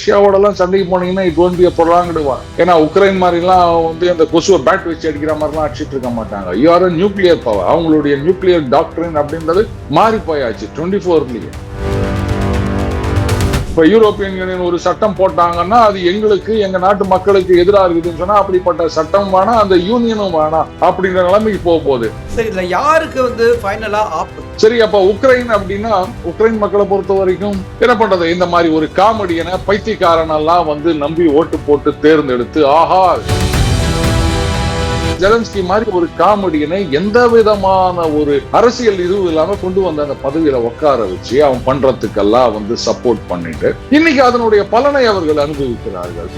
ரஷ்யாவோட எல்லாம் சண்டைக்கு போனீங்கன்னா இட் ஒன் பி ஏன்னா உக்ரைன் மாதிரிலாம் வந்து அந்த கொசுவை பேட் வச்சு அடிக்கிற மாதிரிலாம் அடிச்சிட்டு இருக்க மாட்டாங்க. யூ ஆர் நியூக்ளியர் பவர் அவங்களுடைய நியூக்ளியர் டாக்டரின் அப்படின்றது மாறி போயாச்சு டுவெண்ட்டி ஃபோர்லயே இப்ப யூரோப்பியன் யூனியன் ஒரு சட்டம் போட்டாங்கன்னா அது எங்களுக்கு எங்க நாட்டு மக்களுக்கு எதிராக இருக்குதுன்னு சொன்னா அப்படிப்பட்ட சட்டம் வேணாம் அந்த யூனியனும் வேணாம் அப்படிங்கிற நிலைமைக்கு போக போகுது. சரி இதுல யாருக்கு வந்து ஃபைனலா ஆப்பு சரி அப்ப உக்ரைன் அப்படின்னா உக்ரைன் மக்களை பொறுத்த வரைக்கும் என்ன பண்றது? இந்த மாதிரி ஒரு காமெடியனை பைத்தியக்காரன் எல்லாம் வந்து நம்பி ஓட்டு போட்டு தேர்ந்தெடுத்து ஆஹா! ஜெலன்ஸ்கி மாதிரி ஒரு காமெடியனை எந்த விதமான ஒரு அரசியல் இதுவும் இல்லாம கொண்டு வந்த அந்த பதவியில உட்கார வச்சு அவன் பண்றதுக்கெல்லாம் வந்து சப்போர்ட் பண்ணிட்டு இன்னைக்கு அதனுடைய பலனை அவர்கள் அனுபவிக்கிறார்கள்.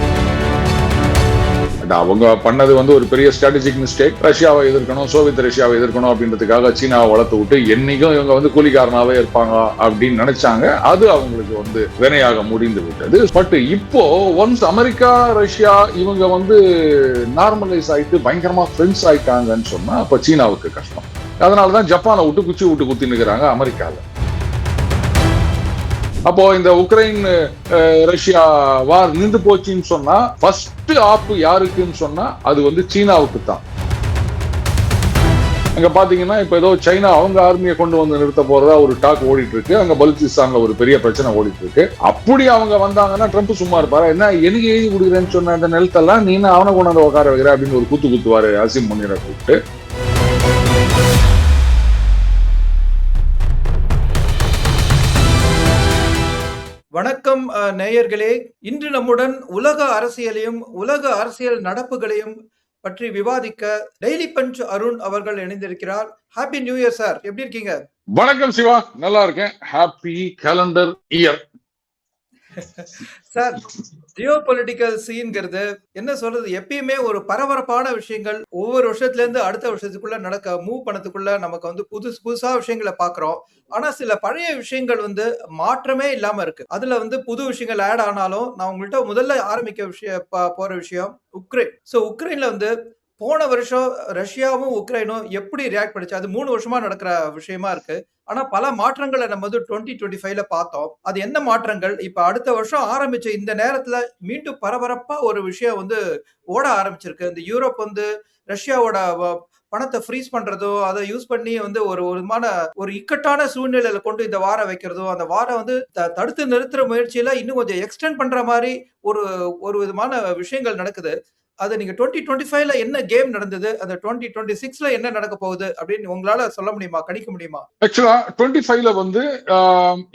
அவங்க பண்ணது வந்து ஒரு பெரிய ஸ்ட்ராட்டஜிக் மிஸ்டேக் ரஷ்யாவை எதிர்க்கணும் சோவியத் ரஷ்யாவை எதிர்க்கணும் அப்படின்றதுக்காக சீனாவை வளர்த்து விட்டு என்னைக்கும் இவங்க வந்து கூலிக்காரனாவே இருப்பாங்க அப்படின்னு நினைச்சாங்க. அது அவங்களுக்கு வந்து வினையாக முடிந்து விட்டது. பட் இப்போ ஒன்ஸ் அமெரிக்கா ரஷ்யா இவங்க வந்து நார்மலைஸ் ஆயிட்டு பயங்கரமா ஃப்ரெண்ட்ஸ் ஆயிட்டாங்கன்னு சொன்னா அப்ப சீனாவுக்கு கஷ்டம். அதனாலதான் ஜப்பானை விட்டு குச்சி விட்டு குத்தி நிற்கிறாங்க அமெரிக்காவில் அப்போ இந்த உக்ரைன் ரஷ்யா வார் நின்று போச்சுன்னு சொன்னா ஃபர்ஸ்ட் ஆப்பு யாருக்குன்னு சொன்னா அது வந்து சீனாவுக்கு தான் அங்க பாத்தீங்கன்னா இப்ப ஏதோ சைனா அவங்க ஆர்மியை கொண்டு வந்து நிறுத்த போறதா ஒரு டாக் ஓடிட்டு இருக்கு அங்க பலுச்சிஸ்தான்ல ஒரு பெரிய பிரச்சனை ஓடிட்டு இருக்கு அப்படி அவங்க வந்தாங்கன்னா ட்ரம்ப் சும்மா இருப்பாரு? என்ன எனக்கு எழுதி கொடுக்குறேன்னு சொன்ன அந்த நிலத்தெல்லாம் நீ அவனை கொண்டாந்து உட்கார வைக்கிற? அப்படின்னு ஒரு கூத்து குத்துவாரு அசிம் முன்னிற கூப்பிட்டு. நேயர்களே இன்று நம்முடன் உலக அரசியலையும் உலக அரசியல் நடப்புகளையும் பற்றி விவாதிக்க டெய்லி பஞ்ச் அருண் அவர்கள் இணைந்திருக்கிறார். ஹாப்பி நியூ இயர் சார் எப்படி இருக்கீங்க? வணக்கம் சிவா. நல்லா இருக்கேன். Happy calendar year sir geopolitical சீன்ங்கிறது என்ன சொல்றது? எப்பயுமே ஒரு பரபரப்பான விஷயங்கள் ஒவ்வொரு வருஷத்துல இருந்து அடுத்த வருஷத்துக்குள்ள நடக்க மூவ் பண்ணதுக்குள்ள நமக்கு வந்து புதுசு புதுசா விஷயங்களை பாக்குறோம். ஆனா சில பழைய விஷயங்கள் வந்து மாற்றமே இல்லாம இருக்கு. அதுல வந்து புது விஷயங்கள் ஆட் ஆனாலும் நான் உங்கள்கிட்ட முதல்ல ஆரம்பிக்க விஷய போற விஷயம் உக்ரைன். சோ உக்ரைன்ல வந்து போன வருஷம் ரஷ்யாவும் உக்ரைனும் எப்படி ரியாக்ட் பண்ணுச்சு? அது மூணு வருஷமா நடக்கிற விஷயமா இருக்கு. ஆனா பல மாற்றங்களை நம்ம வந்து டுவெண்ட்டி டுவெண்ட்டி ஃபைவ்ல பார்த்தோம். அது என்ன மாற்றங்கள்? இப்ப அடுத்த வருஷம் ஆரம்பிச்ச இந்த நேரத்துல மீண்டும் பரபரப்பா ஒரு விஷயம் வந்து ஓட ஆரம்பிச்சிருக்கு. இந்த யூரோப் வந்து ரஷ்யாவோட பணத்தை ஃப்ரீஸ் பண்றதோ அதை யூஸ் பண்ணி வந்து ஒரு விதமான ஒரு இக்கட்டான சூழ்நிலையில கொண்டு இந்த வாரம் வைக்கிறதோ அந்த வாரம் வந்து த- தடுத்து நிறுத்துற முயற்சியில இன்னும் கொஞ்சம் எக்ஸ்டெண்ட் பண்ற மாதிரி ஒரு ஒரு விதமான விஷயங்கள் நடக்குது. அது நீங்க டுவெண்ட்டி டுவெண்ட்டி ஃபைவ்ல என்ன கேம் நடந்தது? அந்த டுவெண்ட்டி டுவெண்ட்டி சிக்ஸ்ல என்ன நடக்க போகுது? அப்படின்னு உங்களால சொல்ல முடியுமா? கணிக்க முடியுமா? ஆக்சுவலா டுவெண்ட்டி ஃபைவ்ல வந்து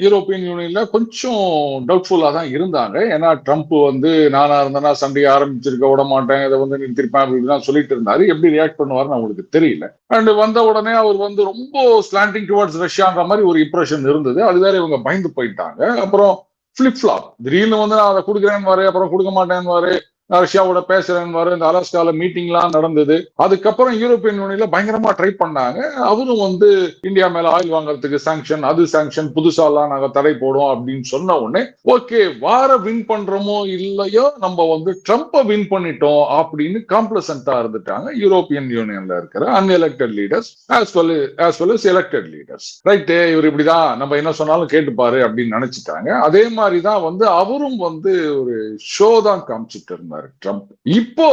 யூரோப்பியன் யூனியன்ல கொஞ்சம் டவுட்ஃபுல்லா தான் இருந்தாங்க. ஏன்னா ட்ரம்ப் வந்து நானா இருந்தேன்னா சண்டையை ஆரம்பிச்சிருக்க விட மாட்டேன். இதை வந்து நிறுத்திருப்பேன் அப்படின்னு சொல்லிட்டு இருந்தாரு. எப்படி ரியாக்ட் பண்ணுவாருன்னு அவங்களுக்கு தெரியல. அண்ட் வந்த உடனே அவர் வந்து ரொம்ப ஸ்லாண்டிங் டுவர்ட்ஸ் ரஷ்யான்ற மாதிரி ஒரு இம்ப்ரெஷன் இருந்தது. அது வேற இவங்க பயந்து போயிட்டாங்க. அப்புறம் ஃபிளிப் ஃப்ளாப் திடீர்னு வந்து நான் அதை கொடுக்குறேன்னு வாரு அப்புறம் கொடுக்க மாட்டேன்னு வாரு நான் ரஷ்யாவோட பேசுறேன்னு வரும் இந்த அலாஸ்கால மீட்டிங்லாம் நடந்தது. அதுக்கப்புறம் யூரோப்பியன் யூனியன்ல பயங்கரமா ட்ரை பண்ணாங்க. அவரும் வந்து இந்தியா மேல ஆயில் வாங்குறதுக்கு சாங்ஷன் அது சாங்ஷன் புதுசாலாம் நாங்க தடை போடுவோம் அப்படின்னு சொன்ன உடனே ஓகே வார வின் பண்றோமோ இல்லையோ நம்ம வந்து ட்ரம்ப்பை வின் பண்ணிட்டோம் அப்படின்னு காம்ப்ளசண்டா இருந்துட்டாங்க யூரோப்பியன் யூனியன்ல இருக்கிற unelected leaders as well as well as elected leaders right இவர் இப்படிதான் நம்ம என்ன சொன்னாலும் கேட்டுப்பாரு அப்படின்னு நினைச்சிட்டாங்க. அதே மாதிரி தான் வந்து அவரும் வந்து ஒரு ஷோ தான் காமிச்சிட்டு இருந்தார். ட்ரம்ப் இப்போ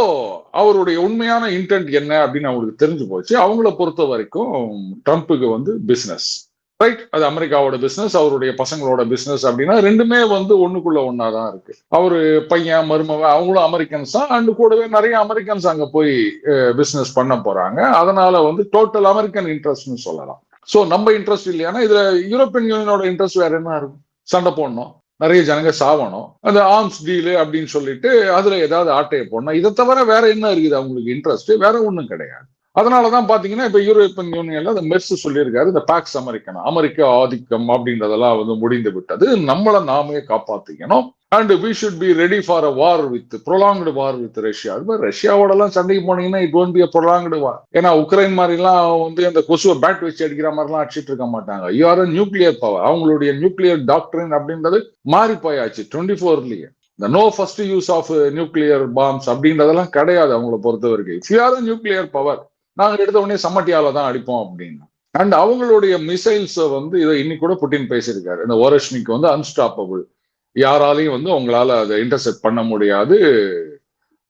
அவருடைய உண்மையான இன்டென்ட் என்ன அப்படின்னு அவங்களுக்கு தெரிஞ்சு போச்சு. அவங்கள பொறுத்த வரைக்கும் ட்ரம்ப்புக்கு வந்து பிசினஸ் ரைட் அது அமெரிக்காவோட பிசினஸ் அவருடைய பசங்களோட பிசினஸ் அப்படின்னா ரெண்டுமே வந்து ஒண்ணுக்குள்ள ஒன்னாதான் இருக்கு. அவரு பையன் மருமவன் அவங்களும் அமெரிக்கன்ஸ் தான். அண்ட் கூடவே நிறைய அமெரிக்கன்ஸ் அங்க போய் பிசினஸ் பண்ண போறாங்க. அதனால வந்து டோட்டல் அமெரிக்கன் இன்ட்ரெஸ்ட்னு சொல்லலாம். ஸோ நம்ம இன்ட்ரெஸ்ட் இல்லையானா இதுல யூரோப்பியன் யூனியனோட இன்ட்ரெஸ்ட் வேற என்ன இருக்கும்? சண்டை போடணும். நிறைய ஜனங்க சாவணும். அந்த ஆர்ம்ஸ் டீலு அப்படின்னு சொல்லிட்டு அதுல ஏதாவது ஆட்டையை போடணும். இதை தவிர வேற என்ன இருக்குது? அவங்களுக்கு இன்ட்ரெஸ்ட் வேற ஒன்றும் கிடையாது. அதனாலதான் பாத்தீங்கன்னா இப்ப யூரோப்பியன் யூனியன்ல அந்த மெர்ஸ் சொல்லியிருக்காரு இந்த பேக்ஸ் அமெரிக்கன் அமெரிக்க ஆதிக்கம் அப்படின்றதெல்லாம் வந்து முடிந்து விட்டது. நம்மளை நாமே காப்பாத்திக்கணும். And we should be ready for a war with prolonged war with Russia அது மாதிரி ரஷ்யாவோட எல்லாம் சண்டைக்கு போனீங்கன்னா it won't be a prolonged war ஏன்னா உக்ரைன் மாதிரிலாம் வந்து அந்த கொசுவை பேட் வச்சு அடிக்கிற மாதிரிலாம் அடிச்சிட்டு இருக்க மாட்டாங்க. யூ ஆர் நியூக்ளியர் பவர் அவங்களுடைய நியூக்ளியர் டாக்டரின் அப்படின்றது மாறி போயாச்சு. டுவெண்ட்டி ஃபோர்லயே இந்த no first use of nuclear bombs அப்படின்றதெல்லாம் கிடையாது அவங்கள பொறுத்த வரைக்கும். இஃப் யூஆர் நியூக்ளியர் பவர் நாங்க எடுத்த உடனே சம்மட்டியால தான் அடிப்போம் அப்படின்னு. அண்ட் அவங்களுடைய மிசைல்ஸ் வந்து இதை இன்னைக்கு கூட புட்டின் பேசியிருக்காரு. இந்த ஓரஷ்மிக்கு வந்து அன்ஸ்டாப்பபிள் யாராலையும் வந்து உங்களால அதை இன்டர்செப்ட் பண்ண முடியாது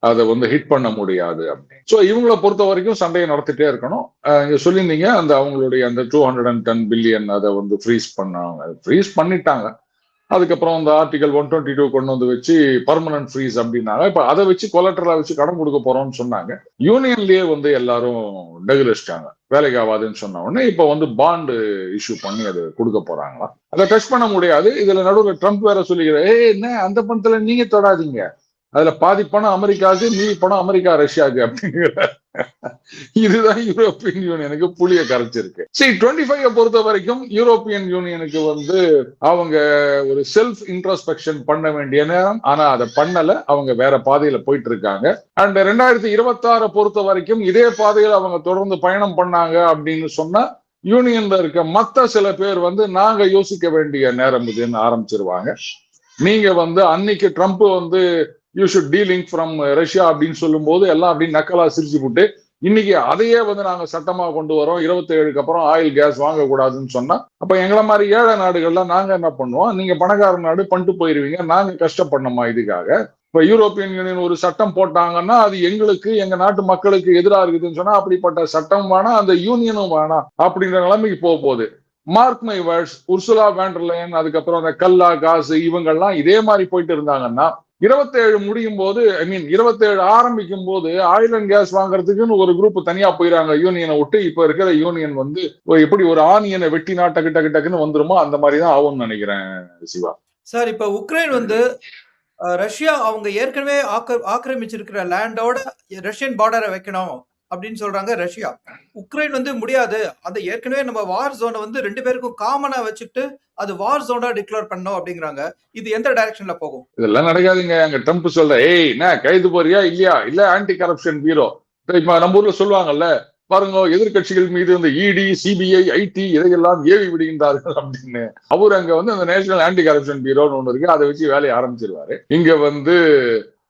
அதை வந்து ஹிட் பண்ண முடியாது அப்படின்னு. ஸோ இவங்களை பொறுத்த வரைக்கும் சண்டையை நடத்திட்டே இருக்கணும். இங்கே சொல்லியிருந்தீங்க அந்த அவங்களுடைய அந்த two hundred and ten billion அதை வந்து ஃப்ரீஸ் பண்ணாங்க. ஃப்ரீஸ் பண்ணிட்டாங்க. அதுக்கப்புறம் அந்த ஆர்டிகல் ஒன் டுவெண்ட்டி டூ கொண்டு வந்து வச்சு பர்மனன்ட் ஃப்ரீஸ் அப்படின்னாங்க. இப்போ அதை வச்சு கொலட்ரலா வச்சு கடன் கொடுக்க போறோம்னு சொன்னாங்க. யூனியன்லயே வந்து எல்லாரும் டெகுலிச்சிட்டாங்க வேலைக்கு ஆகாதுன்னு சொன்ன உடனே இப்போ வந்து பாண்டு இஷ்யூ பண்ணி அது கொடுக்க போறாங்களா அதை டச் பண்ண முடியாது. இதுல நடுவில் ட்ரம்ப் வேற சொல்லிக்கிற ஏய் என்ன? அந்த பணத்துல நீங்க தொடாதீங்க. அதுல பாதி பணம் அமெரிக்காவுக்கு மீதி பணம் அமெரிக்கா ரஷ்யாவுக்கு அப்படிங்கிற இதுதான் யூரோப்பியன் யூனியனுக்கு புளிய கரைச்சிருக்கு. சரி டுவெண்ட்டி ஃபைவ் பொறுத்த வரைக்கும் யூரோப்பியன் யூனியனுக்கு வந்து அவங்க ஒரு செல்ஃப் இன்ட்ரோஸ்பெக்ஷன் பண்ண வேண்டிய நேரம். ஆனா அதை பண்ணல. அவங்க வேற பாதையில போயிட்டு இருக்காங்க அண்ட் ரெண்டாயிரத்தி இருபத்தி பொறுத்த வரைக்கும் இதே பாதையில அவங்க தொடர்ந்து பயணம் பண்ணாங்க அப்படின்னு சொன்னா யூனியன்ல இருக்க மத்த சில பேர் வந்து நாங்க யோசிக்க வேண்டிய நேரம் இதுன்னு ஆரம்பிச்சிருவாங்க. நீங்க வந்து அன்னைக்கு ட்ரம்ப் வந்து you should dealing from Russia அப்படின்னு சொல்லும்போது எல்லாம் அப்படின்னு நக்கலா சிரிச்சு போட்டு இன்னைக்கு அதையே வந்து நாங்க சட்டமா கொண்டு வரோம். இருபத்தேழுக்கு அப்புறம் ஆயில் கேஸ் வாங்கக்கூடாதுன்னு சொன்னா அப்ப எங்களை மாதிரி ஏழை நாடுகள்ல நாங்க என்ன பண்ணுவோம்? நீங்க பணக்கார நாடு பண்ணிட்டு போயிருவீங்க. நாங்க கஷ்டப்படணுமா இதுக்காக? இப்ப யூரோப்பியன் யூனியன் ஒரு சட்டம் போட்டாங்கன்னா அது எங்களுக்கு எங்க நாட்டு மக்களுக்கு எதிராக இருக்குதுன்னு சொன்னா அப்படிப்பட்ட சட்டம் வேணாம் அந்த யூனியனும் வேணாம் அப்படின்ற நிலைமைக்கு போக போகுது. Mark my words Ursula von der Leyen அதுக்கப்புறம் அந்த கல்லா காசு இவங்கெல்லாம் இதே மாதிரி போயிட்டு இருந்தாங்கன்னா இருபத்தேழு முடியும் போது ஐ மீன் இருபத்தேழு ஆரம்பிக்கும் போது ஆயில் அண்ட் கேஸ் வாங்குறதுக்குன்னு ஒரு குரூப் தனியா போயிறாங்க. யூனியனை விட்டு இப்ப இருக்கிற யூனியன் வந்து எப்படி ஒரு ஆனியனை வெட்டினா டக்கு டக்கு டக்குன்னு வந்துருமோ அந்த மாதிரி தான் ஆகும்னு நினைக்கிறேன் சிவா. சார் இப்ப உக்ரைன் வந்து ரஷ்யா அவங்க ஏற்கனவே ஆக்கிரமிச்சிருக்கிற லேண்டோட ரஷ்யன் பார்டரை வைக்கணும். அப்படின்னு சொல்றாங்க ரஷ்யா. உக்ரைன் வந்து முடியாது. அந்த ஏற்கனவே நம்ம வார் ஜோனை வந்து ரெண்டு பேருக்கும் காமனா வச்சுட்டு அது வார் ஜோனா டிக்ளேர் பண்ணோம் அப்படிங்கிறாங்க. இது எந்த டைரக்ஷன்ல போகும்? இதெல்லாம் நடக்காதுங்க. அங்க ட்ரம்ப் சொல்ற ஏய் என்ன கைது போறியா இல்லையா? இல்ல ஆன்டி கரப்ஷன் பீரோ இப்ப நம்ம ஊர்ல சொல்லுவாங்கல்ல பாருங்க எதிர்க்கட்சிகள் மீது இந்த இடி சிபிஐ ஐடி இதையெல்லாம் ஏவி விடுகின்றார்கள் அப்படின்னு. அவர் அங்க வந்து அந்த நேஷனல் ஆன்டி கரப்ஷன் பீரோன்னு ஒண்ணு இருக்கு. அதை வச்சு வேலையை ஆரம்பிச்சிருவாரு. இங்க வந்து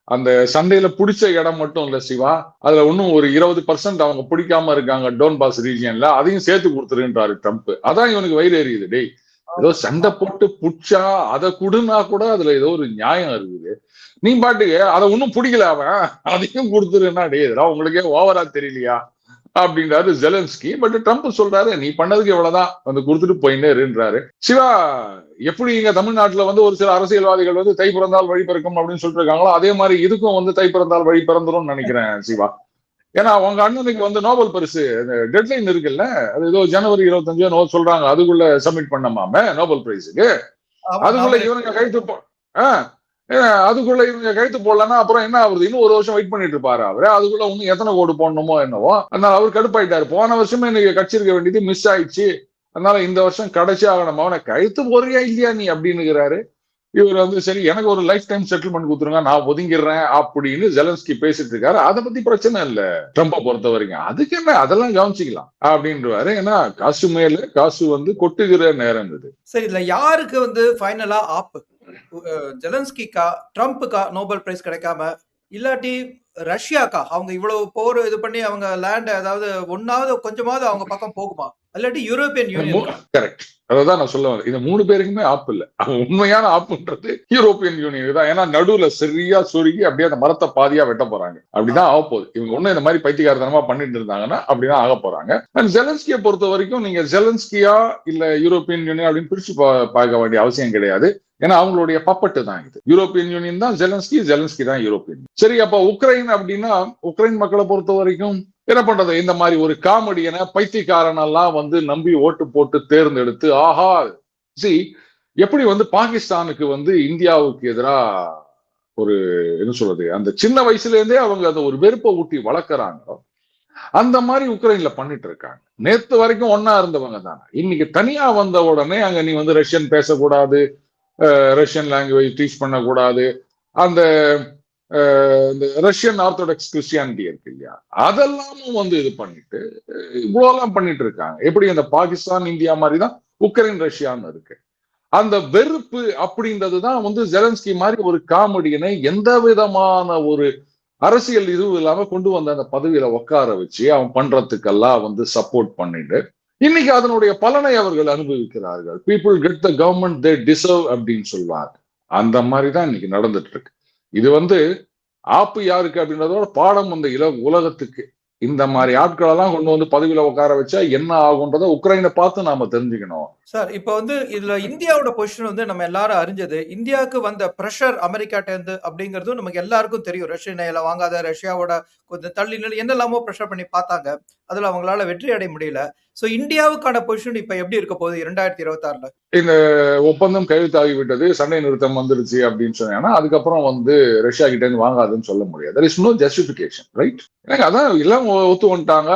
அந்த சண்டையில பிடிச்ச இடம் மட்டும் இல்ல சிவா. அதுல இன்னும் ஒரு இருபது பர்சன்ட் அவங்க பிடிக்காம இருக்காங்க டோன் பாஸ் ரீஜியன்ல அதையும் சேர்த்து கொடுத்துருன்றாரு ட்ரம்ப். அதான் இவனுக்கு வயிறு எரியுது. டேய் ஏதோ சண்டை போட்டு புடிச்சா அதை குடுனா கூட அதுல ஏதோ ஒரு நியாயம் இருக்குது. நீ பாட்டுக்கு அதை ஒன்னும் பிடிக்கல அவன். அதையும் கொடுத்துருன்னா டே இதெல்லாம் உங்களுக்கே ஓவரா தெரியலையா? அப்படின்றாரு ஜெலன்ஸ்கி. பட் ட்ரம்ப் சொல்றாரு நீ பண்ணதுக்கு இவ்வளவுதான். வந்து கொடுத்துட்டு போயின்னே இருன்றாரு. சிவா எப்படி இங்க தமிழ்நாட்டுல வந்து ஒரு சில அரசியல்வாதிகள் வந்து தை பிறந்தால் வழி பிறக்கும்? அப்படின்னு சொல்லிட்டு இருக்காங்களோ அதே மாதிரி இதுக்கும் வந்து தை பிறந்தால் வழி பிறந்துரும் நினைக்கிறேன் சிவா. ஏன்னா உங்க அண்ணனுக்கு வந்து நோபல் பரிசு டெட்லைன் இருக்குல்ல அது ஏதோ ஜனவரி இருபத்தஞ்சோ நோ சொல்றாங்க அதுக்குள்ள சப்மிட் பண்ணமாம நோபல் பிரைஸுக்கு அதுக்குள்ள. இவனுங்க கைத்து போ ஆ, ஏ, அதுக்குள்ள இவங்க கழுத்து போடலன்னா அப்புறம் என்ன ஆகுது இன்னும் ஒரு வருஷம் வெயிட் பண்ணிட்டு இருப்பாரு அவரு? அதுக்குள்ள இன்னும் எத்தனை கோடு போடணுமோ என்னவோ. அதனால அவர் கடுப்பாயிட்டாரு. போன வருஷமே இன்னைக்கு கட்சி இருக்க வேண்டியது மிஸ் ஆயிடுச்சு. அதனால இந்த வருஷம் கடைசி ஆகணும். அவனை கழுத்து போறியா இல்லையா நீ அப்படின்னுகிறாரு. இவர் வந்து சரி எனக்கு ஒரு லைஃப் டைம் செட்டில்மெண்ட் கொடுத்துருங்க. நான் ஒதுங்கிடுறேன் அப்படின்னு ஜெலன்ஸ்கி பேசிட்டு இருக்காரு. அதை பத்தி பிரச்சனை இல்ல. ட்ரம்ப பொறுத்த வரைக்கும். அதுக்கு என்ன? அதெல்லாம் கவனிச்சிக்கலாம். அப்படின்றவாரு ஏன்னா காசு மேல காசு வந்து கொட்டுகிற நேரம் இது. சரி இதுல யாருக்கு வந்து ஃபைனலா ஆப்பு? ஜெலன்ஸ்கிக்கா ட்ரம்ப்புக்கா நோபல் பிரைஸ் கிடைக்காம இல்லாட்டி ரஷ்யாக்கா அவங்க இவ்வளவு போர் இது பண்ணி அவங்க லேண்ட் அதாவது ஒன்னாவது கொஞ்சமாவது அவங்க பக்கம் போகுமா? இல்லாட்டி யூரோப்பியன் யூனியன் கரெக்ட் அதான் நான் சொல்ல வரேன் இந்த மூணு பேருக்குமே ஆப் இல்ல. உண்மையான ஆப்புன்றது யூரோப்பியன் யூனியன் தான். ஏன்னா நடுவுல சரியா சொருகி அப்படியே அந்த மரத்தை பாதியா வெட்ட போறாங்க. அப்படிதான் ஆக போகுது. இவங்க ஒண்ணும் இந்த மாதிரி பைத்தியகாரத்தனமா பண்ணிட்டு இருந்தாங்கன்னா அப்படிதான் ஆக போறாங்க. அண்ட் ஜெலன்ஸ்கியை பொறுத்த வரைக்கும் நீங்க ஜெலன்ஸ்கியா இல்ல யூரோப்பியன் யூனியன் அப்படின்னு பிரிச்சு பார்க்க வேண்டிய அவசியம் கிடையாது. ஏன்னா அவங்களுடைய பப்பட்டு தான் இது. யூரோப்பியன் யூனியன் தான் ஜெலன்ஸ்கி ஜெலன்ஸ்கி தான் யூரோப்பியன் சரி அப்ப உக்ரைன் அப்படின்னா உக்ரைன் மக்களை பொறுத்த வரைக்கும் என்ன பண்றது? இந்த மாதிரி ஒரு காமெடியனை பைத்தியக்காரனெல்லாம் வந்து நம்பி ஓட்டு போட்டு தேர்ந்தெடுத்து ஆஹா! சி எப்படி வந்து பாகிஸ்தானுக்கு வந்து இந்தியாவுக்கு எதிரா ஒரு என்ன சொல்றது? அந்த சின்ன வயசுல இருந்தே அவங்க அந்த ஒரு வெறுப்பை ஊட்டி வளர்க்குறாங்க. அந்த மாதிரி உக்ரைன்ல பண்ணிட்டு இருக்காங்க. நேத்து வரைக்கும் ஒன்னா இருந்தவங்க தானே. இன்னைக்கு தனியா வந்த உடனே அங்க நீ வந்து ரஷ்யன் பேசக்கூடாது அஹ், ரஷ்யன் லாங்குவேஜ் டீச் பண்ணக்கூடாது. அந்த இந்த ரஷ்யன் ஆர்த்தடாக்ஸ் கிறிஸ்டியானிட்டி இருக்கு இல்லையா? அதெல்லாமும் வந்து இது பண்ணிட்டு இவ்வளோலாம் பண்ணிட்டு இருக்காங்க எப்படி அந்த பாகிஸ்தான் இந்தியா மாதிரி தான் உக்ரைன் ரஷ்யான்னு இருக்கு. அந்த வெறுப்பு அப்படின்றது தான் வந்து ஜெலன்ஸ்கி மாதிரி ஒரு காமெடியனை எந்த விதமான ஒரு அரசியல் இதுவும் இல்லாம கொண்டு வந்த அந்த பதவியில உட்கார வச்சு அவன் பண்றதுக்கெல்லாம் வந்து சப்போர்ட் பண்ணிட்டு இன்னைக்கு அதனுடைய பலனை அவர்கள் அனுபவிக்கிறார்கள். People get the government they deserve அப்படின்னு சொல்வாங்க. அந்த மாதிரி தான் இன்னைக்கு நடந்துட்டு இருக்கு இது வந்து ஆப்பு யாருக்கு அப்படின்றதோட பாடம் அந்த இல உலகத்துக்கு. இந்த மாதிரி ஆட்களெல்லாம் கொண்டு வந்து பதவியில உட்கார வச்சா என்ன ஆகுன்றதை உக்ரைனை பார்த்து நாம தெரிஞ்சுக்கணும். சார் இப்போ வந்து இதுல இந்தியாவோட பொசிஷன் வந்து நம்ம எல்லாரும் அறிஞ்சது. இந்தியாவுக்கு வந்த ப்ரெஷர் அமெரிக்காட்ட இருந்து அப்படிங்கிறதும் நமக்கு எல்லாருக்கும் தெரியும். ரஷ்ய எண்ணெயில வாங்காத ரஷ்யாவோட கொஞ்சம் தள்ளி நிலை என்னெல்லாமோ ப்ரெஷர் பண்ணி பார்த்தாங்க. அதுல அவங்களால வெற்றி அடைய முடியல. சோ இந்தியாவுக்கான பொசிஷன் இப்ப எப்படி இருக்க போகுது இரண்டாயிரத்தி இருபத்தி ஆறுல ஒப்பந்தம் கையெழுத்தாகி விட்டது சண்டை நிறுத்தம் வந்துருச்சு அப்படின்னு சொன்னா அதுக்கப்புறம் வந்து ரஷ்யா கிட்ட இருந்து வாங்காதுன்னு சொல்ல முடியாது. There is no justification right எனக்கு அதான் எல்லாம் ஒத்து வந்துட்டாங்க.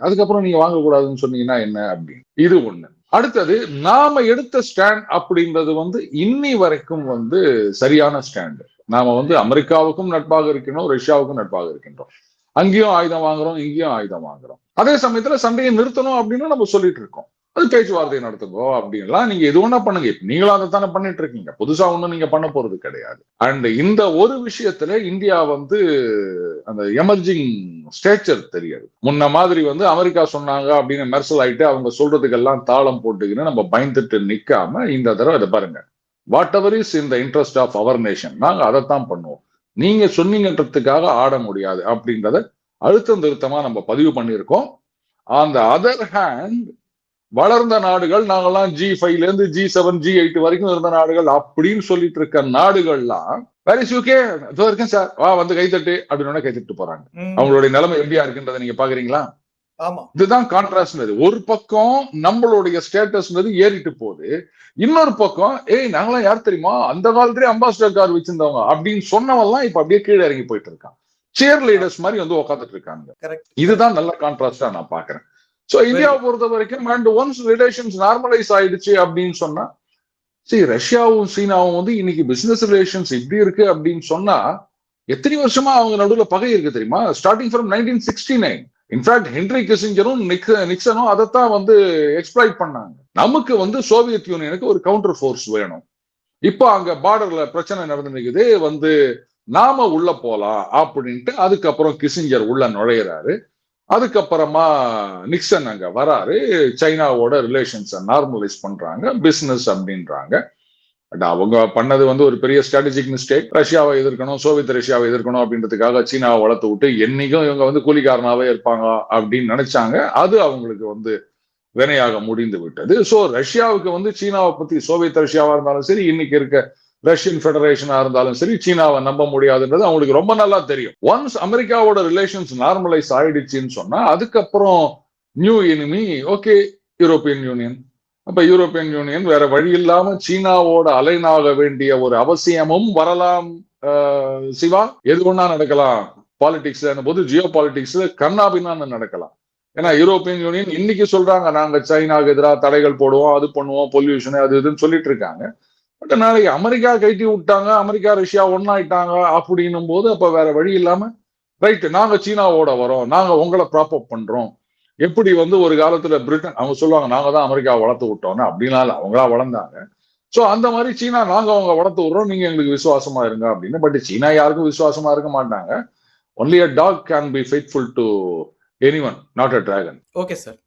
அதுக்கப்புறம் நீங்க வாங்கக்கூடாதுன்னு சொன்னீங்கன்னா என்ன அப்படின்னு? இது ஒண்ணு. அடுத்தது நாம எடுத்த ஸ்டாண்ட் அப்படின்றது வந்து இன்னி வரைக்கும் வந்து சரியான ஸ்டாண்டு நாம வந்து அமெரிக்காவுக்கும் நட்பாக இருக்கின்றோம் ரஷ்யாவுக்கும் நட்பாக இருக்கின்றோம். அங்கேயும் ஆயுதம் வாங்குறோம் இங்கேயும் ஆயுதம் வாங்குறோம். அதே சமயத்துல சண்டையை நிறுத்தணும் அப்படின்னு நம்ம சொல்லிட்டு இருக்கோம். அது பேச்சுவார்த்தை நடத்துங்கோ அப்படின்லாம் நீங்க எது ஒண்ணா பண்ணுங்க. நீங்களும் அதை தானே பண்ணிட்டு இருக்கீங்க. புதுசா ஒண்ணும் நீங்க பண்ண போறது கிடையாது. அண்ட் இந்த ஒரு விஷயத்துல இந்தியா வந்து அந்த எமர்ஜிங் ஸ்டேச்சர் தெரியாது. முன்ன மாதிரி வந்து அமெரிக்கா சொன்னாங்க அப்படின்னு மெர்சல் ஆயிட்டு அவங்க சொல்றதுக்கெல்லாம் தாளம் போட்டுக்கின்னு நம்ம பயந்துட்டு நிக்காம இந்த தடவை அதை பாருங்க. Whatever is in the interest of our nation நாங்க அதைத்தான் பண்ணுவோம். நீங்க சொன்னீங்கன்றதுக்காக ஆட முடியாது அப்படின்றத அழுத்தம் திருத்தமா நம்ம பதிவு பண்ணியிருக்கோம். அந்த அதர் ஹேண்ட் வளர்ந்த நாடுகள் நாங்கெல்லாம் ஜி ஃபைவ்ல இருந்து ஜி செவன் ஜி எயிட் வரைக்கும் இருந்த நாடுகள் அப்படின்னு சொல்லிட்டு இருக்க நாடுகள்லாம் வேற யூகே இதோ இருக்கேன் சார் வா வந்து கைத்தட்டு அப்படின்னு கைத்தட்டு போறாங்க. அவங்களுடைய நிலைமை எப்படியா இருக்குன்றதை நீங்க பாக்குறீங்களா? இதுதான் கான்ட்ராஸ்ட் ஒரு பக்கம் நம்மளுடைய ஸ்டேட்டஸ்ன்றது ஏறிட்டு போகுது. இன்னொரு பக்கம் ஏய் நாங்களாம் யார் தெரியுமா? அந்த காலத்திலே அம்பாசிடர் கார் வச்சிருந்தவங்க. அப்படின்னு சொன்னவெல்லாம் இப்ப அப்படியே கீழே இறங்கி போயிட்டு இருக்கான் சேர் லீடர்ஸ் மாதிரி வந்து உட்காந்துட்டு இருக்காங்க கரெக்ட் இதுதான் நல்ல கான்ட்ராஸ்டா நான் பாக்குறேன் சோ இந்தியாவை பொறுத்த வரைக்கும் அண்ட் ஒன்ஸ் ரிலேஷன்ஸ் நார்மலைஸ் ஆயிடுச்சு அப்படின்னு சொன்னா சரி ரஷ்யாவும் சீனாவும் வந்து இன்னைக்கு பிசினஸ் ரிலேஷன்ஸ் இப்படி இருக்கு அப்படின்னு சொன்னா எத்தனை வருஷமா அவங்க நடுவுல பகை இருக்கு தெரியுமா? Starting from nineteen sixty nine in fact Henry கிசிஞ்சரும் நிக்சனும் அதைத்தான் வந்து எக்ஸ்பிளைட் பண்ணாங்க. நமக்கு வந்து சோவியத் யூனியனுக்கு ஒரு கவுண்டர் ஃபோர்ஸ் வேணும். இப்போ அங்க பார்டர்ல பிரச்சனை நடந்துருக்குது வந்து நாம உள்ள போலாம் அப்படின்ட்டு அதுக்கப்புறம் கிசிஞ்சர் உள்ள நுழையிறாரு. அதுக்கப்புறமா நிக்சன் அங்க வராரு சைனாவோட ரிலேஷன்ஸை நார்மலைஸ் பண்றாங்க பிசினஸ் அப்படின்றாங்க. பட் அவங்க பண்ணது வந்து ஒரு பெரிய ஸ்ட்ராட்டஜிக் மிஸ்டேக் ரஷ்யாவை எதிர்க்கணும் சோவியத் ரஷ்யாவை எதிர்க்கணும் அப்படின்றதுக்காக சீனாவை வளர்த்து விட்டு என்னைக்கும் இவங்க வந்து கூலிக்காரனாவே இருப்பாங்க அப்படின்னு நினைச்சாங்க. அது அவங்களுக்கு வந்து வினையாக முடிந்து விட்டது. ஸோ ரஷ்யாவுக்கு வந்து சீனாவை பத்தி சோவியத் ரஷ்யாவா இருந்தாலும் சரி இன்னைக்கு இருக்க ரஷ்யன் ஃபெடரேஷனா இருந்தாலும் சரி சீனாவை நம்ப முடியாதுன்றது அவங்களுக்கு ரொம்ப நல்லா தெரியும். ஒன்ஸ் அமெரிக்காவோட ரிலேஷன்ஸ் நார்மலைஸ் ஆயிடுச்சுன்னு சொன்னா அதுக்கப்புறம் new enemy okay European union அப்ப யூரோப்பியன் யூனியன் வேற வழி இல்லாம சீனாவோட அலைனாக வேண்டிய ஒரு அவசியமும் வரலாம் ஆஹ், சிவா. எது ஒண்ணா நடக்கலாம்? பாலிடிக்ஸ் போது ஜியோ பாலிடிக்ஸ்ல கண்ணாபின்னான்னு நடக்கலாம். ஏன்னா யூரோப்பியன் யூனியன் இன்னைக்கு சொல்றாங்க நாங்க சைனாக்கு எதிராக தடைகள் போடுவோம் அது பண்ணுவோம் பொல்யூஷன் அது இதுன்னு சொல்லிட்டு இருக்காங்க. பட் நாளைக்கு அமெரிக்கா கைட்டி விட்டாங்க அமெரிக்கா ரஷ்யா ஒன்னாயிட்டாங்க அப்படின்னும் போது அப்ப வேற வழி இல்லாம ரைட்டு நாங்க சீனாவோட வரோம் நாங்க உங்களை ப்ராப் அப் பண்றோம். எப்படி வந்து ஒரு காலத்துல பிரிட்டன் அவங்க சொல்லுவாங்க நாங்க தான் அமெரிக்கா வளர்த்து விட்டோம்னு அப்படின்னா இல்ல, அவங்களா வளர்ந்தாங்க. சோ அந்த மாதிரி சீனா நாங்க அவங்க வளர்த்து விடுறோம் நீங்க எங்களுக்கு விசுவாசமா இருங்க அப்படின்னு. பட் சீனா யாருக்கும் விசுவாசமா இருக்க மாட்டாங்க. Only a dog can be faithful to any one not a dragon okay sir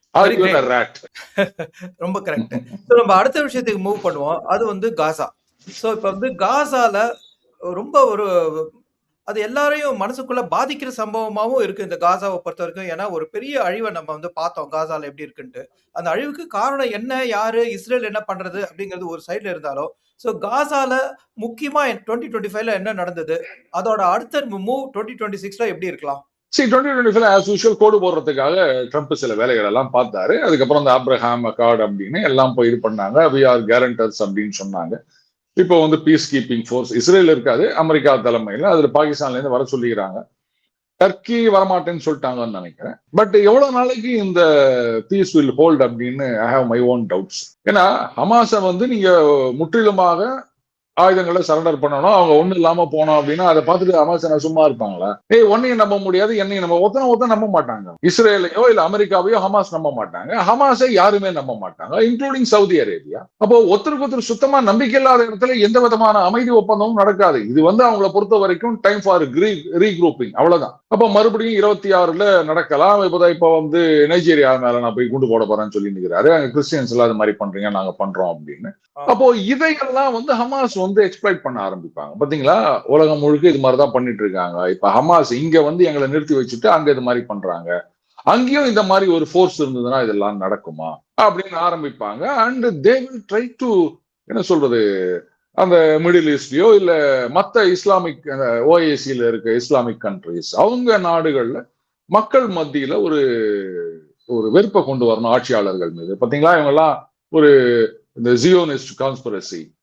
ரொம்ப கரெக்ட் நம்ம அடுத்த விஷயத்துக்கு மூவ் பண்ணுவோம். அது வந்து காசா ஸோ இப்போ வந்து காசால ரொம்ப ஒரு அது எல்லாரையும் மனசுக்குள்ள பாதிக்கிற சம்பவமாகவும் இருக்கு இந்த காசாவை பொறுத்த வரைக்கும். ஏன்னா ஒரு பெரிய அழிவை நம்ம வந்து பார்த்தோம் காசால எப்படி இருக்குன்ட்டு. அந்த அழிவுக்கு காரணம் என்ன யாரு இஸ்ரேல் என்ன பண்றது அப்படிங்கிறது ஒரு சைட்ல இருந்தாலும் ஸோ காசால முக்கியமா டுவெண்ட்டி டுவெண்ட்டி ஃபைவ்ல என்ன நடந்தது? அதோட அடுத்த மூவ் டுவெண்ட்டி டுவெண்ட்டி சிக்ஸ்ல எப்படி இருக்கலாம்? சரி twenty twenty five as usual கோடு போடுறதுக்காக ட்ரம்ப் சில வேலைகள் எல்லாம் பார்த்தாரு. அதுக்கப்புறம் இந்த ஆப்ரஹாம் அக்கார்டு அப்படின்னு எல்லாம் போய் இது பண்ணாங்க. வி ஆர் கேரண்டர்ஸ் அப்படின்னு சொன்னாங்க. இப்போ வந்து பீஸ் கீப்பிங் ஃபோர்ஸ் இஸ்ரேல் இருக்காது அமெரிக்கா தலைமையில் அதில் பாகிஸ்தான்லேருந்து வர சொல்லிக்கிறாங்க. டர்க்கி வரமாட்டேன்னு சொல்லிட்டாங்கன்னு நினைக்கிறேன். பட் எவ்வளவு நாளைக்கு இந்த பீஸ் வில் ஹோல்ட் அப்படின்னு I have my own doubts ஏன்னா ஹமாஸை வந்து நீங்க முற்றிலுமாக ஆயுதங்களை சரண்டர் பண்ணணும். அவங்க ஒண்ணு இல்லாம போனோம் அப்படின்னா அதை பார்த்துட்டு என்ன சும்மா இருப்பாங்களா? ஏய் ஒன்னையும் நம்ப முடியாது என்னையும் நம்ம ஒத்தனை ஒத்தனை நம்ப மாட்டாங்க. இஸ்ரேலையோ இல்ல அமெரிக்காவையோ ஹமாஸ் நம்ப மாட்டாங்க. ஹமாஸை யாருமே நம்ப மாட்டாங்க இன்க்ளூடிங் சவுதி அரேபியா அப்போ ஒருத்தருக்கு ஒருத்தர் சுத்தமா நம்பிக்கை இல்லாத இடத்துல எந்த விதமான அமைதி ஒப்பந்தமும் நடக்காது. இது வந்து அவங்கள பொறுத்த வரைக்கும் டைம் ஃபார் ரீக்ரூப்பிங் அவ்வளவுதான். அப்ப மறுபடியும் இருபத்தி ஆறுல நடக்கலாம். இப்பதான் இப்ப வந்து நைஜீரியா மேல நான் போய் குண்டு போட போறேன்னு சொல்லி நிக்கிறாரு. அங்க கிறிஸ்டியன்ஸ் எல்லாம் அது மாதிரி பண்றீங்க நாங்க பண்றோம் அப்படின்னு. அப்போ இதையெல்லாம் வந்து ஹமாஸ் வந்து எக்ஸ்பிளைட் பண்ண ஆரம்பிப்பாங்க. பாத்தீங்களா? உலகம் முழுக்க இது மாதிரிதான் பண்ணிட்டு இருக்காங்க. இப்ப ஹமாஸ் இங்க வந்து எங்களை நிறுத்தி வச்சுட்டு அங்க இது மாதிரி பண்றாங்க. அங்கேயும் இந்த மாதிரி ஒரு ஃபோர்ஸ் இருந்ததுன்னா இதெல்லாம் நடக்குமா? அப்படின்னு ஆரம்பிப்பாங்க. And they will try to என்ன சொல்றது அந்த மிடில் ஈஸ்ட்லயோ இல்ல மத்த இஸ்லாமிக் ஓஏசியில இருக்க இஸ்லாமிக் கண்ட்ரிஸ் அவங்க நாடுகள்ல மக்கள் மத்தியில ஒரு ஒரு வெறுப்பை கொண்டு வரணும் ஆட்சியாளர்கள் மீது. பாத்தீங்களா? இவங்க எல்லாம் ஒரு இந்த ஜியோனிஸ்ட் கான்ஸ்பிரசி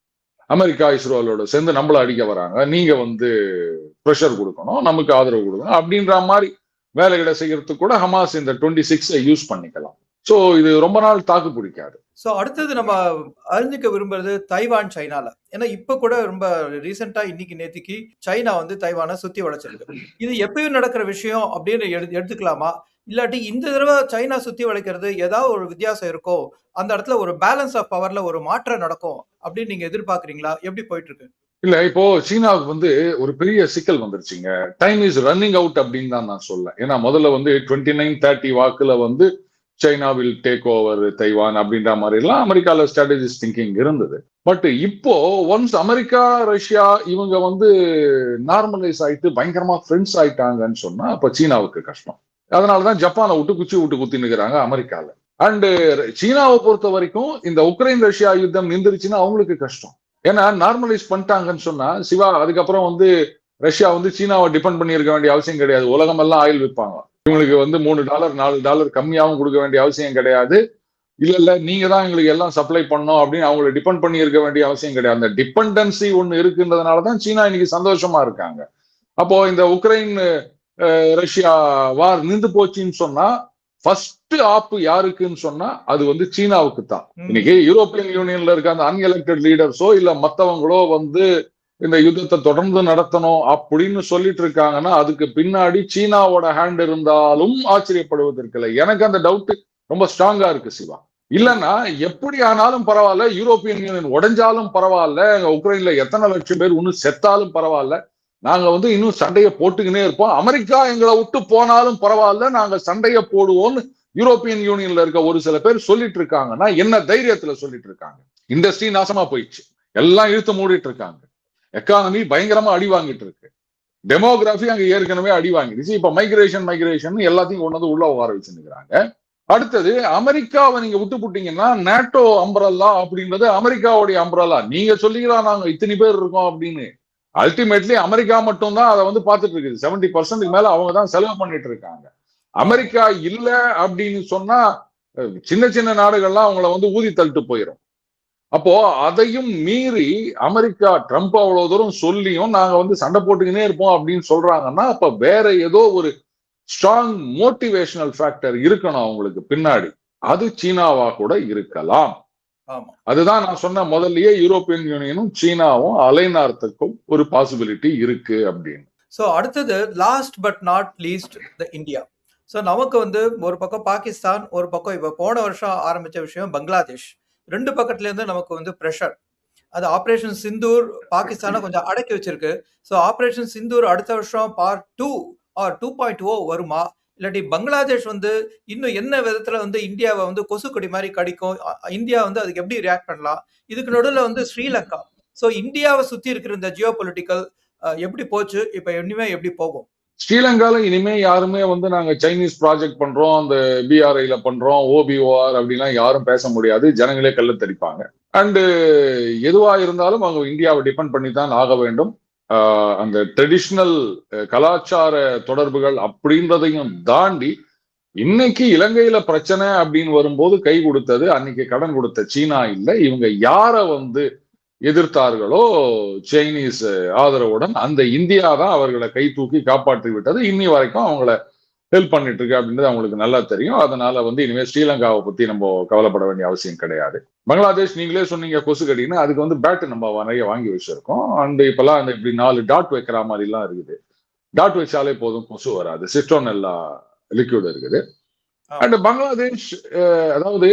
அமெரிக்கா இஸ்ரோலோட சேர்ந்து நம்மள அடிக்க வராங்க. நீங்க வந்து ப்ரெஷர் கொடுக்கணும் நமக்கு ஆதரவு கொடுக்கணும் அப்படின்ற மாதிரி வேலைகளை செய்யறதுக்கு கூட ஹமாஸ் இந்த டுவெண்ட்டி சிக்ஸை யூஸ் பண்ணிக்கலாம். ஸோ இது ரொம்ப நாள் தாக்கு பிடிக்காது. ஸோ அடுத்தது நம்ம அறிஞ்சிக்க விரும்புறது தைவான் சைனால. ஏன்னா இப்ப கூட ரொம்ப ரீசெண்டா இன்னைக்கு நேத்திக்கு சைனா வந்து தைவானை சுத்தி வளைச்சிருக்கு. இது எப்பயும் நடக்கிற விஷயம் அப்படின்னு எடுத்துக்கலாமா? இல்லாட்டி இந்த தடவை சைனா சுத்தி வளைக்கிறது ஏதாவது ஒரு வித்தியாசம் இருக்கோ அந்த இடத்துல ஒரு பேலன்ஸ் ஆஃப் பவர்ல ஒரு மாற்றம் நடக்கும் அப்படின்னு நீங்க எதிர்பார்க்கறீங்களா? எப்படி போயிட்டு இருக்கு இல்ல இப்போ சீனாவுக்கு வந்து ஒரு பெரிய சிக்கல் வந்துருச்சுங்க. டைம் இஸ் ரன்னிங் அவுட் அப்படின்னு தான் நான் சொல்ல ஏன்னா முதல்ல வந்து டுவெண்ட்டி நைன் தேர்ட்டி வாக்குல வந்து China will take over Taiwan அப்படின்ற மாதிரி எல்லாம் அமெரிக்கால ஸ்ட்ராட்டஜிஸ் திங்கிங் இருந்தது. பட் இப்போ ஒன்ஸ் அமெரிக்கா ரஷ்யா இவங்க வந்து நார்மலைஸ் ஆயிட்டு பயங்கரமா ஃப்ரெண்ட்ஸ் ஆயிட்டாங்கன்னு சொன்னா அப்ப சீனாவுக்கு கஷ்டம். அதனாலதான் ஜப்பானை விட்டு குச்சி விட்டு குத்தி நிற்கிறாங்க அமெரிக்கால. அண்டு சீனாவை பொறுத்த வரைக்கும் இந்த உக்ரைன் ரஷ்யா யுத்தம் நின்றுச்சுன்னா அவங்களுக்கு கஷ்டம். ஏன்னா நார்மலைஸ் பண்ணிட்டாங்கன்னு சொன்னா சிவா அதுக்கப்புறம் வந்து ரஷ்யா வந்து சீனாவை டிபெண்ட் பண்ணியிருக்க வேண்டிய அவசியம் கிடையாது. உலகம் எல்லாம் ஆயில் விற்பாங்க. இவங்களுக்கு வந்து மூணு டாலர் நாலு டாலர் கம்மியாகவும் கொடுக்க வேண்டிய அவசியம் கிடையாது. இல்ல இல்ல நீங்க தான் எங்களுக்கு எல்லாம் சப்ளை பண்ணோம் அப்படின்னு அவங்களை டிபெண்ட் பண்ணி இருக்க வேண்டிய அவசியம் கிடையாது. அந்த டிபெண்டன்சி ஒன்று இருக்குன்றதுனால தான் சீனா இன்னைக்கு சந்தோஷமா இருக்காங்க. அப்போ இந்த உக்ரைன் ரஷ்யா வார் நின்று போச்சுன்னு சொன்னா ஃபர்ஸ்ட் ஆப்பு யாருக்குன்னு சொன்னா அது வந்து சீனாவுக்கு தான் இன்னைக்கு யூரோப்பியன் யூனியன்ல இருக்க அந்த அன்எலெக்டட் லீடர்ஸோ இல்ல மத்தவங்களோ வந்து இந்த யுத்தத்தை தொடர்ந்து நடத்தணும் அப்படின்னு சொல்லிட்டு இருக்காங்கன்னா அதுக்கு பின்னாடி சீனாவோட ஹேண்ட் இருந்தாலும் ஆச்சரியப்படுவதற்கு இல்லை எனக்கு அந்த டவுட் ரொம்ப ஸ்ட்ராங்கா இருக்கு சிவா. இல்லைன்னா எப்படி ஆனாலும் பரவாயில்ல யூரோப்பியன் யூனியன் உடைஞ்சாலும் பரவாயில்ல உக்ரைன்ல எத்தனை லட்சம் பேர் இன்னும் செத்தாலும் பரவாயில்ல நாங்க வந்து இன்னும் சண்டையை போட்டுக்கினே இருப்போம். அமெரிக்கா எங்களை விட்டு போனாலும் பரவாயில்ல நாங்க சண்டையை போடுவோம்னு யூரோப்பியன் யூனியன்ல இருக்க ஒரு சில பேர் சொல்லிட்டு இருக்காங்கன்னா என்ன தைரியத்துல சொல்லிட்டு இருக்காங்க. இண்டஸ்ட்ரி நாசமா போயிடுச்சு. எல்லாம் இழுத்து மூடிட்டு இருக்காங்க. எக்கானமி பயங்கரமா அடி வாங்கிட்டு இருக்கு. டெமோகிராஃபி அங்க ஏற்கனவே அடி வாங்கிடுச்சு. இப்ப மைக்ரேஷன் மைக்ரேஷன் எல்லாத்தையும் கொண்டு வந்து உள்ள உட்கார வச்சுருக்கிறாங்க. அடுத்தது அமெரிக்காவை நீங்க விட்டு போட்டீங்கன்னா நேட்டோ அம்பரல்லா அப்படின்றது அமெரிக்காவுடைய அம்பரல்லா நீங்க சொல்லிக்கலாம் நாங்க இத்தனை பேர் இருக்கோம் அப்படின்னு. அல்டிமேட்லி அமெரிக்கா மட்டும் தான் அதை வந்து பார்த்துட்டு இருக்குது செவன்டி பர்சன்ட்டுக்கு மேல அவங்க தான் செலவு பண்ணிட்டு இருக்காங்க அமெரிக்கா இல்ல அப்படின்னு சொன்னா சின்ன சின்ன நாடுகள்லாம் அவங்கள வந்து ஊதி தள்ளிட்டு போயிடும் அப்போ அதையும் மீறி அமெரிக்கா ட்ரம்ப் அவ்வளவு தூரம் சொல்லியும் நாங்க வந்து சண்டை போட்டுக்கினே இருப்போம் அப்படின்னு சொல்றாங்கன்னா அப்ப வேற ஏதோ ஒரு ஸ்ட்ராங் மோட்டிவேஷனல் ஃபேக்டர் இருக்கணும் அவங்களுக்கு பின்னாடி. அது சீனாவா கூட இருக்கலாம். அதுதான் நான் சொன்ன முதல்லயே யூரோப்பியன் யூனியனும் சீனாவும் அலைநார்த்துக்கும் ஒரு பாசிபிலிட்டி இருக்கு அப்படின்னு. ஸோ அடுத்தது last but not least the India so நமக்கு வந்து ஒரு பக்கம் பாகிஸ்தான் ஒரு பக்கம் இப்போ போன வருஷம் ஆரம்பிச்ச விஷயம் பங்களாதேஷ். ரெண்டு பக்கத்துல இருந்து நமக்கு வந்து ப்ரெஷர் அது ஆப்ரேஷன் சிந்தூர் பாகிஸ்தானை கொஞ்சம் அடக்கி வச்சிருக்கு. ஸோ ஆப்ரேஷன் சிந்தூர் அடுத்த வருஷம் part two or two point O வருமா? இல்லாட்டி பங்களாதேஷ் வந்து இன்னும் என்ன விதத்துல வந்து இந்தியாவை வந்து கொசுக்கொடி மாதிரி கடிக்கும்? இந்தியா வந்து அதுக்கு எப்படி ரியாக்ட் பண்ணலாம்? இதுக்கு நடுவில் வந்து ஸ்ரீலங்கா. ஸோ இந்தியாவை சுத்தி இருக்கிற இந்த ஜியோ பொலிட்டிக்கல் எப்படி போச்சு? இப்ப இனிமே எப்படி போகும்? ஸ்ரீலங்கால இனிமே யாருமே வந்து நாங்க சைனீஸ் ப்ராஜெக்ட் பண்றோம் அந்த பிஆர்ஐல பண்றோம் ஓபிஓஆர் அப்படிலாம் யாரும் பேச முடியாது. ஜனங்களே கல்ல தெளிப்பாங்க அண்டு எதுவா இருந்தாலும் அவங்க இந்தியாவை டிபெண்ட் பண்ணி தான் ஆக வேண்டும். அந்த ட்ரெடிஷ்னல் கலாச்சார தொடர்புகள் அப்படின்றதையும் தாண்டி இன்னைக்கு இலங்கையில பிரச்சனை அப்படின்னு வரும்போது கை கொடுத்தது அன்னைக்கு கடன் கொடுத்த சீனா இல்லை. இவங்க யார வந்து எதிர்த்தார்களோ சைனீஸ் ஆதரவுடன் அந்த இந்தியா தான் அவர்களை கை தூக்கி காப்பாற்றி விட்டது. இன்னி வரைக்கும் அவங்கள ஹெல்ப் பண்ணிட்டு இருக்கு அப்படின்றது அவங்களுக்கு நல்லா தெரியும். அதனால வந்து இனிமேல் ஸ்ரீலங்காவை பத்தி நம்ம கவலைப்பட வேண்டிய அவசியம் கிடையாது. பங்களாதேஷ் நீங்களே சொன்னீங்க கொசுக்கடின்னு அதுக்கு வந்து பேட்டு நம்ம நிறைய வாங்கி வச்சிருக்கோம். அண்ட் இப்பெல்லாம் அந்த இப்படி நாலு டாட் வைக்கிற மாதிரிலாம் இருக்குது. டாட் வச்சாலே போதும் கொசு வராது. சிஸ்டோன் எல்லா லிக்விட் இருக்குது. அண்ட் பங்களாதேஷ் அதாவது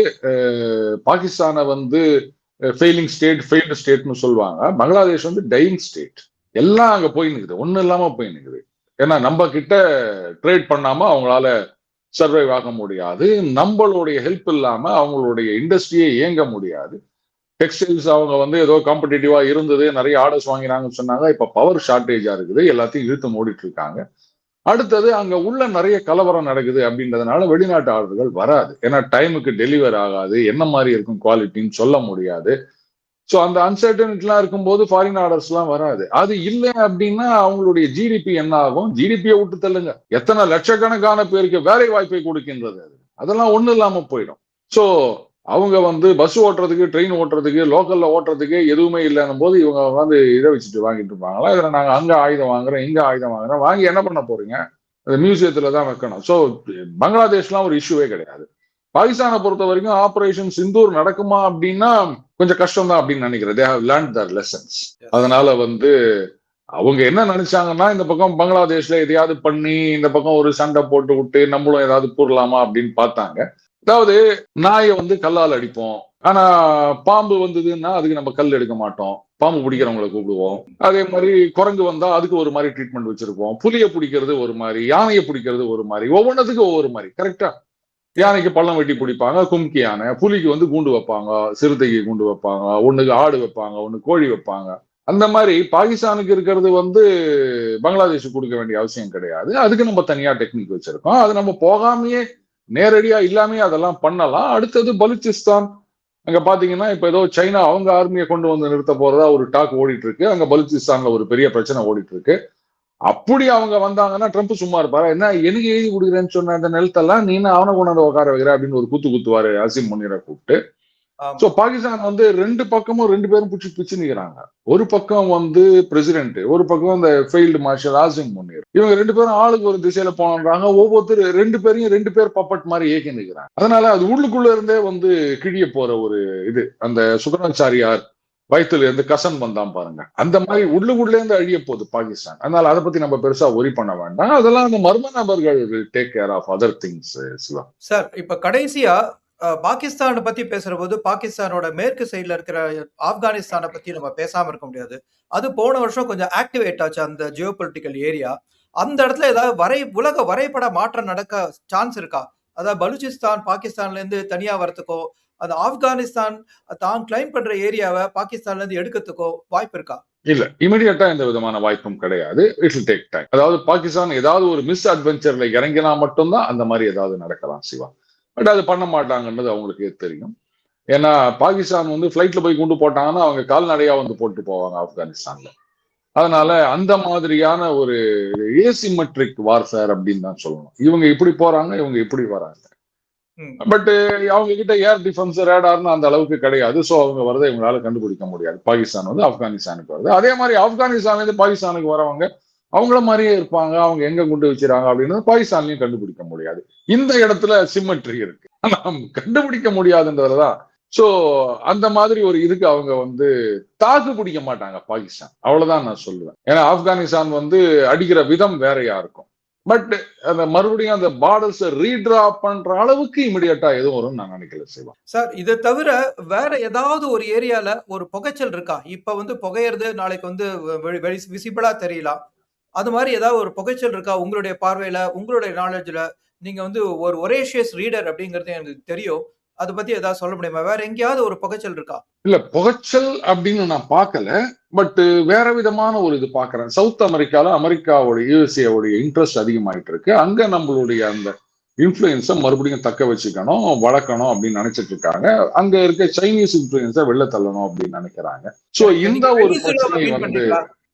பாகிஸ்தானை வந்து ஃபெயிலிங் ஸ்டேட் ஃபெயில்டு ஸ்டேட்னு சொல்லுவாங்க. பங்களாதேஷ் வந்து டையிங் ஸ்டேட் எல்லாம் அங்க போய் நிற்குது ஒன்றும் இல்லாம போய் நிற்குது ஏன்னா நம்ம கிட்ட ட்ரேட் பண்ணாம அவங்களால சர்வைவ் ஆக முடியாது. நம்மளுடைய ஹெல்ப் இல்லாம அவங்களுடைய இண்டஸ்ட்ரியே இயங்க முடியாது. டெக்ஸ்டைல்ஸ் அவங்க வந்து ஏதோ காம்படிட்டிவா இருந்தது நிறைய ஆர்டர்ஸ் வாங்கினாங்கன்னு சொன்னாங்க. இப்ப பவர் ஷார்டேஜா இருக்குது. எல்லாத்தையும் இழுத்து மூடிட்டு இருக்காங்க. அடுத்தது அங்க உள்ள நிறைய கலவரம் நடக்குது அப்படின்றதுனால வெளிநாட்டு ஆர்டர்கள் வராது. ஏன்னா டைமுக்கு டெலிவர் ஆகாது. என்ன மாதிரி இருக்கும் குவாலிட்டின்னு சொல்ல முடியாது. ஸோ அந்த அன்சர்டனிட்டிலாம் இருக்கும்போது ஃபாரின் ஆர்டர்ஸ்லாம் வராது. அது இல்லை அப்படின்னா அவங்களுடைய ஜிடிபி என்ன ஆகும்? ஜிடிபியை விட்டு தள்ளுங்க. எத்தனை லட்சக்கணக்கான பேருக்கு வேலை வாய்ப்பை கொடுக்கின்றது அது. அதெல்லாம் ஒண்ணும் இல்லாமல் போயிடும். ஸோ அவங்க வந்து பஸ் ஓட்டுறதுக்கு ட்ரெயின் ஓட்டுறதுக்கு லோக்கல்ல ஓட்டுறதுக்கு எதுவுமே இல்லைன்னும் போது இவங்க வந்து இதை வச்சுட்டு வாங்கிட்டு இருப்பாங்களா? இதில் நாங்கள் அங்க ஆயுதம் வாங்குறோம் இங்க ஆயுதம் வாங்குறோம். வாங்கி என்ன பண்ண போறீங்க? அது மியூசியத்துல தான் வைக்கணும். ஸோ பங்களாதேஷ்லாம் ஒரு இஷ்யூவே கிடையாது. பாகிஸ்தானை பொறுத்த வரைக்கும் ஆபரேஷன் சிந்தூர் நடக்குமா அப்படின்னா கொஞ்சம் கஷ்டம் தான் அப்படின்னு நினைக்கிறேன். They have learn their lessons அதனால வந்து அவங்க என்ன நினைச்சாங்கன்னா இந்த பக்கம் பங்களாதேஷ்ல எதையாவது பண்ணி இந்த பக்கம் ஒரு சண்டை போட்டு விட்டு நம்மளும் ஏதாவது கூறலாமா அப்படின்னு பார்த்தாங்க. அதாவது நாயை வந்து கல்லால் அடிப்போம். ஆனா பாம்பு வந்ததுன்னா அதுக்கு நம்ம கல் எடுக்க மாட்டோம். பாம்பு பிடிக்கிறவங்களை கூப்பிடுவோம். அதே மாதிரி குரங்கு வந்தா அதுக்கு ஒரு மாதிரி ட்ரீட்மெண்ட் வச்சிருப்போம். புலியை பிடிக்கிறது ஒரு மாதிரி யானையை பிடிக்கிறது ஒரு மாதிரி ஒவ்வொன்றதுக்கும் ஒவ்வொரு மாதிரி. கரெக்டா யானைக்கு பள்ளம் வெட்டி பிடிப்பாங்க கும்கி யானை புலிக்கு வந்து கூண்டு வைப்பாங்க சிறுத்தைக்கு கூண்டு வைப்பாங்க ஒண்ணுக்கு ஆடு வைப்பாங்க ஒண்ணு கோழி வைப்பாங்க. அந்த மாதிரி பாகிஸ்தானுக்கு இருக்கிறது வந்து பங்களாதேஷுக்கு கொடுக்க வேண்டிய அவசியம் கிடையாது. அதுக்கு நம்ம தனியா டெக்னிக் வச்சிருக்கோம். அது நம்ம போகாமையே நேரடியா இல்லாமையே அதெல்லாம் பண்ணலாம். அடுத்தது பலுச்சிஸ்தான். அங்க பாத்தீங்கன்னா இப்ப ஏதோ சைனா அவங்க ஆர்மியை கொண்டு வந்து நிறுத்த போறதா ஒரு டாக் ஓடிட்டு இருக்கு. அங்க பலுச்சிஸ்தான்ல ஒரு பெரிய பிரச்சனை ஓடிட்டு இருக்கு. அப்படி அவங்க வந்தாங்கன்னா ட்ரம்ப் சும்மா இருப்பாரு? என்ன எனக்கு எழுதி கொடுக்குறேன்னு சொன்ன அந்த நிலத்தெல்லாம் நீ அவனை கொண்டாந்து உட்கார வைக்கிற அப்படின்னு ஒரு குத்து குத்துவாரு அசிம் முன்னீரை கூப்பிட்டு. சோ பாகிஸ்தான் வந்து ரெண்டு பக்கமும் ரெண்டு பேரும் பிடிச்சி பிச்சு நிக்கிறாங்க. ஒரு பக்கம் வந்து பிரசிடென்ட் ஒரு பக்கம் இந்த ஃபெயில்டு மார்ஷல் ஆசிம் முன்னீர் இவங்க ரெண்டு பேரும் ஆளுக்கு ஒரு திசையில போனாங்க. ஒவ்வொருத்தர் ரெண்டு பேரையும் ரெண்டு பேர் பப்பட் மாதிரி ஏக்கி நிக்கிறாங்க. அதனால அது உள்ளுக்குள்ள இருந்தே வந்து கிழிய போற ஒரு இது. அந்த சுக்கராச்சாரியார் வயிற்றுல இருந்து கசன் வந்தான் பாருங்க. அந்த மாதிரி உள்ளுக்குள்ளே இருந்து அழிய போகுது பாகிஸ்தான். அதனால அதை பத்தி நம்ம பெருசா ஒரி பண்ண வேண்டாம். அதெல்லாம் அந்த மர்ம நபர்கள் take care of other things Siva. Sir இப்ப கடைசியா பாகிஸ்தானை பத்தி பேசுற போது பாகிஸ்தானோட மேற்கு சைடுல இருக்கிற ஆப்கானிஸ்தானை பத்தி நம்ம பேசாம இருக்க முடியாது. அது போன வருஷம் கொஞ்சம் ஆக்டிவேட் ஆச்சு அந்த ஜியோ பொலிட்டிக்கல் ஏரியா அந்த இடத்துல ஏதாவது வரை உலக வரைபட மாற்றம் நடக்க சான்ஸ் இருக்கா? அதாவது பலூச்சிஸ்தான் பாகிஸ்தான்ல இருந்து தனியா வரதுக்கோ அந்த ஆப்கானிஸ்தான் தான் கிளைம் பண்ற ஏரியாவை பாகிஸ்தான்ல இருந்து எடுக்கிறதுக்கோ வாய்ப்பு இருக்கா? இல்ல இமிடியட்டா எந்த விதமான வாய்ப்பும் கிடையாது. இட் டேக் டைம் அதாவது பாகிஸ்தான் ஏதாவது ஒரு மிஸ் அட்வென்ச்சர்ல இறங்கினா மட்டும்தான் அந்த மாதிரி ஏதாவது நடக்கலாம் சிவா. பட் அது பண்ண மாட்டாங்கன்றது அவங்களுக்கு தெரியும். ஏன்னா பாகிஸ்தான் வந்து ஃப்ளைட்ல போய் கொண்டு போட்டாங்கன்னா அவங்க கால்நடையா வந்து போட்டு போவாங்க ஆப்கானிஸ்தான்ல. அதனால அந்த மாதிரியான ஒரு ஏசிமெட்ரிக் வார்ஃபேர் அப்படின்னு தான் சொல்லணும். இவங்க இப்படி போறாங்க இவங்க இப்படி வராங்க. பட் அவங்க கிட்ட ஏர் டிஃபென்ஸ் ரேடார்னு அந்த அளவுக்கு கிடையாது. ஸோ அவங்க வரதை இவங்களால கண்டுபிடிக்க முடியாது. பாகிஸ்தான் வந்து ஆப்கானிஸ்தானுக்கு வருது. அதே மாதிரி ஆப்கானிஸ்தான்ல இருந்து பாகிஸ்தானுக்கு வரவங்க அவங்கள மாதிரியே இருப்பாங்க. அவங்க எங்க குண்டு வச்சிருக்காங்க அப்படின்னு பாகிஸ்தான்லயும் கண்டுபிடிக்க முடியாது. இந்த இடத்துல சிமெட்ரி இருக்கு. ஆனா கண்டுபிடிக்க முடியாதுன்றதுதான் சோ அந்த மாதிரி ஒரு இதுக்கு அவங்க வந்து தாக்கு பிடிக்க மாட்டாங்க பாகிஸ்தான். அவ்வளவுதான் நான் சொல்லுவேன். ஏன்னா ஆப்கானிஸ்தான் வந்து அடிக்கிற விதம் வேறையா இருக்கும். பட் அந்த மறுபடியும் அந்த பார்டர்ஸ் ரீட்ரா பண்ற அளவுக்கு இமிடியட்டா எதுவும் வரும்னு நான் நினைக்கல சிவா. சார் இதை தவிர வேற ஏதாவது ஒரு ஏரியால ஒரு புகைச்சல் இருக்கா? இப்ப வந்து புகையிறது நாளைக்கு வந்து விசிபிளா தெரியலாம். அது மாதிரி ஏதாவது ஒரு புகைச்சல் இருக்கா? உங்களுடைய பார்வையில உங்களுடைய நாலேஜ்ல நீங்க வந்து ஒரு ஒரேஷியஸ் ரீடர் அப்படிங்கிறது எனக்கு தெரியும். அதை பத்தி ஏதாவது சொல்ல முடியுமா? வேற எங்கேயாவது ஒரு புகைச்சல் இருக்கா? இல்ல புகைச்சல் அப்படின்னு நான் பார்க்கல. பட் வேற விதமான ஒரு இது பார்க்கறேன். சவுத் அமெரிக்கால அமெரிக்காவோட யூஎஸ்ஏவுடைய இன்ட்ரெஸ்ட் அதிகமாயிட்டு இருக்கு. அங்க நம்மளுடைய அந்த இன்ஃப்ளூயன்ஸை மறுபடியும் தக்க வச்சுக்கணும் வளர்க்கணும் அப்படின்னு நினைச்சிட்டு இருக்காங்க. அங்க இருக்க சைனீஸ் இன்ஃப்ளூயன்ஸை வெளில தள்ளணும் அப்படின்னு நினைக்கிறாங்க. சோ இந்த ஒரு பிரச்சனை வந்து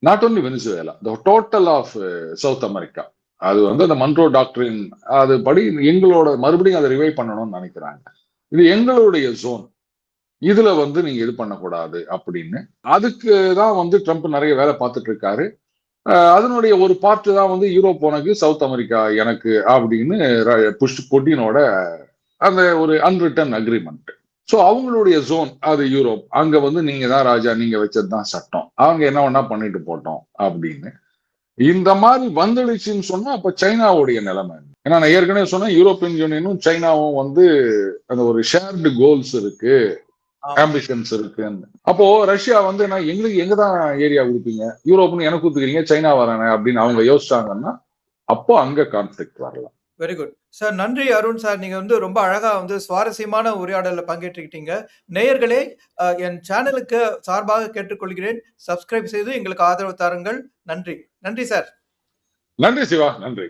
not only Venezuela the total of South America அது வந்து அந்த மன்ட்ரோ டாக்டரின் அது படி எங்களோட மறுபடியும் அதை ரிவைவ் பண்ணணும்னு நினைக்கிறாங்க. இது எங்களுடைய ஜோன் இதுல வந்து நீங்க இது பண்ணக்கூடாது அப்படின்னு. அதுக்கு தான் வந்து ட்ரம்ப் நிறைய வேலை பார்த்துட்டு இருக்காரு. அதனுடைய ஒரு பார்ட்டு தான் வந்து யூரோப் உனக்கு சவுத் அமெரிக்கா எனக்கு அப்படின்னு புஷ் புட்டினோட அந்த ஒரு அன்ரிட்டன் அக்ரிமெண்ட் ஸோ அவங்களுடைய ஜோன் அது யூரோப் அங்க வந்து நீங்க தான் ராஜா நீங்க வச்சது தான் சட்டம். அவங்க என்ன வேணா பண்ணிட்டு போட்டோம் அப்படின்னு. இந்த மாதிரி வந்துடுச்சுன்னு சொன்னா அப்ப சைனாவுடைய நிலைமை ஏன்னா நான் ஏற்கனவே சொன்னேன் யூரோப்பியன் யூனியனும் சைனாவும் வந்து அந்த ஒரு ஷேர்டு கோல்ஸ் இருக்கு ஆம்பிஷன்ஸ் இருக்குன்னு. அப்போ ரஷ்யா வந்து நான் எங்களுக்கு எங்க தான் ஏரியா கொடுப்பீங்க? யூரோப்னு எனக்கு கொடுத்துக்கிறீங்க சைனா வரானே அப்படின்னு அவங்க யோசிச்சாங்கன்னா அப்போ அங்க கான்ஃபிளிக்ட் வரலாம். வெரி குட் சார் நன்றி அருண் சார் நீங்க வந்து ரொம்ப அழகா வந்து சுவாரஸ்யமான உரையாடல்ல பங்கேற்றுக்கிட்டீங்க. நேயர்களே என் சேனலுக்கு சார்பாக கேட்டுக்கொள்கிறேன். சப்ஸ்கிரைப் செய்து எங்களுக்கு ஆதரவு தாருங்கள். நன்றி. நன்றி சார் நன்றி சிவா நன்றி.